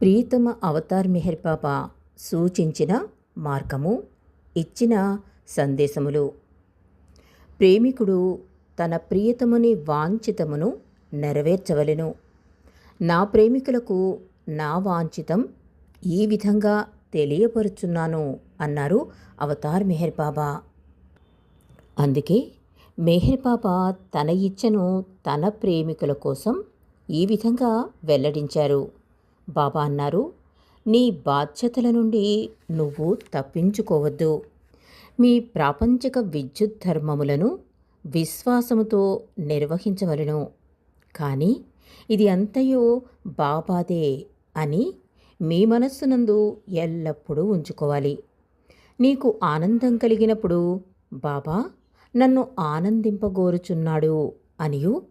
ప్రియతమ Avatar Meher బాబా సూచించిన మార్గము ఇచ్చిన సందేశములు. ప్రేమికుడు తన ప్రియతముని వాంఛితమును నెరవేర్చవలెను. నా ప్రేమికులకు నా వాంఛితం ఈ విధంగా తెలియపరుచున్నాను అన్నారు అవతార్ మెహర్ బాబా అందుకే మెహర్ బాబా తన ఇచ్చను తన ప్రేమికుల కోసం ఈ విధంగా వెల్లడించారు. బాబా అన్నారు. నీ బాధ్యతల నుండి నువ్వు తప్పించుకోవద్దు. మీ ప్రాపంచిక విద్యుత్ ధర్మములను విశ్వాసముతో నిర్వహించవలను. కానీ ఇది అంతయు బాబాదే అని మీ మనస్సునందు ఎల్లప్పుడూ ఉంచుకోవాలి. నీకు ఆనందం కలిగినప్పుడు బాబా నన్ను ఆనందింపగోరుచున్నాడు అనియు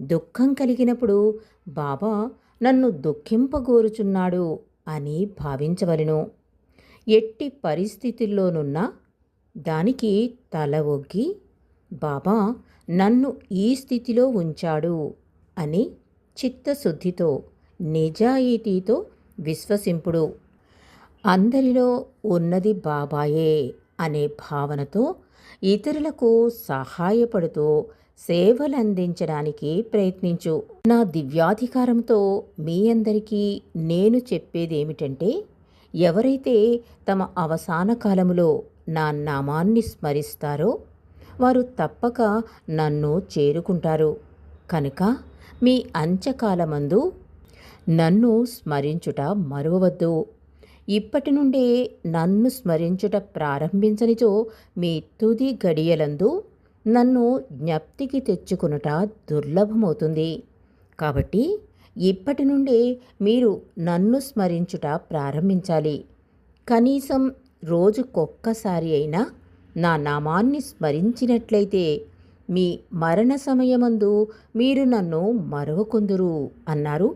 దుఃఖం కలిగినప్పుడు బాబా నన్ను దుఃఖింపగోరుచున్నాడు అని భావించవలెను. ఎట్టి పరిస్థితుల్లోనున్నా దానికి తల ఒగ్గి బాబా నన్ను ఈ స్థితిలో ఉంచాడు అని చిత్తశుద్ధితో నిజాయితీతో విశ్వసింపుడు. అందరిలో ఉన్నది బాబాయే అనే భావనతో ఇతరులకు సహాయపడుతూ సేవలందించడానికి ప్రయత్నించు. నా దివ్యాధికారంతో మీ అందరికీ నేను చెప్పేదేమిటంటే ఎవరైతే తమ అవసాన కాలములో నా నామాన్ని స్మరిస్తారో వారు తప్పక నన్ను చేరుకుంటారు. కనుక మీ అంచకాలమందు నన్ను స్మరించుట మరువవద్దు. ఇప్పటి నుండే నన్ను స్మరించుట ప్రారంభించనిచో మీ తుది గడియలందు నన్ను జ్ఞప్తికి తెచ్చుకునుట దుర్లభమవుతుంది. కాబట్టి ఇప్పటి నుండే మీరు నన్ను స్మరించుట ప్రారంభించాలి. కనీసం రోజుకొక్కసారి అయినా నా నామాన్ని స్మరించినట్లయితే మీ మరణ సమయమందు మీరు నన్ను మరవకొందురు అన్నారు